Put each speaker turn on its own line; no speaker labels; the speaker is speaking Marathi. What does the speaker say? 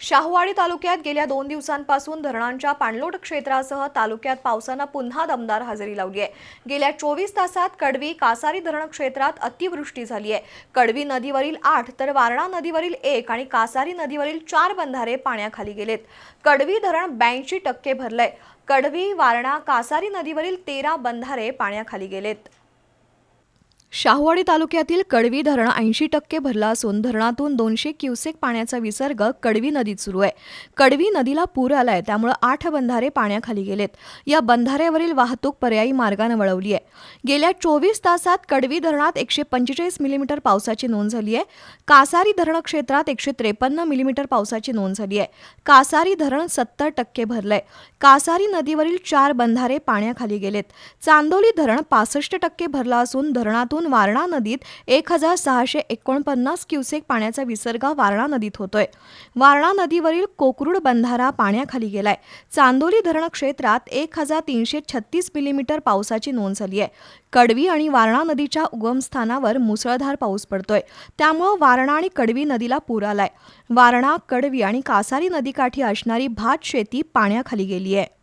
शाहूवाडी तालुक्यात गेल्या दोन दिवसांपासून धरणांच्या पाणलोट क्षेत्रासह तालुक्यात पावसानं पुन्हा दमदार हजेरी लावली आहे. गेल्या चोवीस तासात कडवी कासारी धरण क्षेत्रात अतिवृष्टी झाली आहे. कडवी नदीवरील आठ तर वारणा नदीवरील एक आणि कासारी नदीवरील चार बंधारे पाण्याखाली गेलेत. कडवी धरण ब्याऐंशी टक्के भरलंय. कडवी वारणा कासारी नदीवरील तेरा बंधारे पाण्याखाली गेलेत. शाहूवाडी तालुक्यातील कडवी धरण ऐंशी टक्के भरलं असून धरणातून दोनशे क्युसेक पाण्याचा विसर्ग कडवी नदीत सुरू आहे. कडवी नदीला पूर आलाय त्यामुळे आठ बंधारे पाण्याखाली गेलेत. या बंधाऱ्यावरील वाहतूक पर्यायी मार्गानं वळवली आहे. गेल्या चोवीस तासात कडवी धरणात एकशे पंचेचाळीस मिलीमीटर पावसाची नोंद झाली आहे. कासारी धरण क्षेत्रात एकशे त्रेपन्न मिलीमीटर पावसाची नोंद झाली आहे. कासारी धरण सत्तर टक्के भरलंय. कासारी नदीवरील चार बंधारे पाण्याखाली गेलेत. चांदोली धरण पासष्ट टक्के भरलं असून धरणातून वारणा नदीत एक हजार सहाशे एकोणपन्नास क्युसेक पाण्याचा विसर्ग वारणा नदीत होतोय. वारणा नदीवरील कोकरूड बंधारा पाण्याखाली गेलाय. चांदोली धरण क्षेत्रात एक हजार तीनशे छत्तीस मिलीमीटर पावसाची नोंद झाली आहे. कडवी आणि वारणा नदीच्या उगमस्थानावर मुसळधार पाऊस पडतोय. त्यामुळं वारणा आणि कडवी नदीला पूर आलाय. वारणा कडवी आणि कासारी नदीकाठी असणारी भात शेती पाण्याखाली गेली आहे.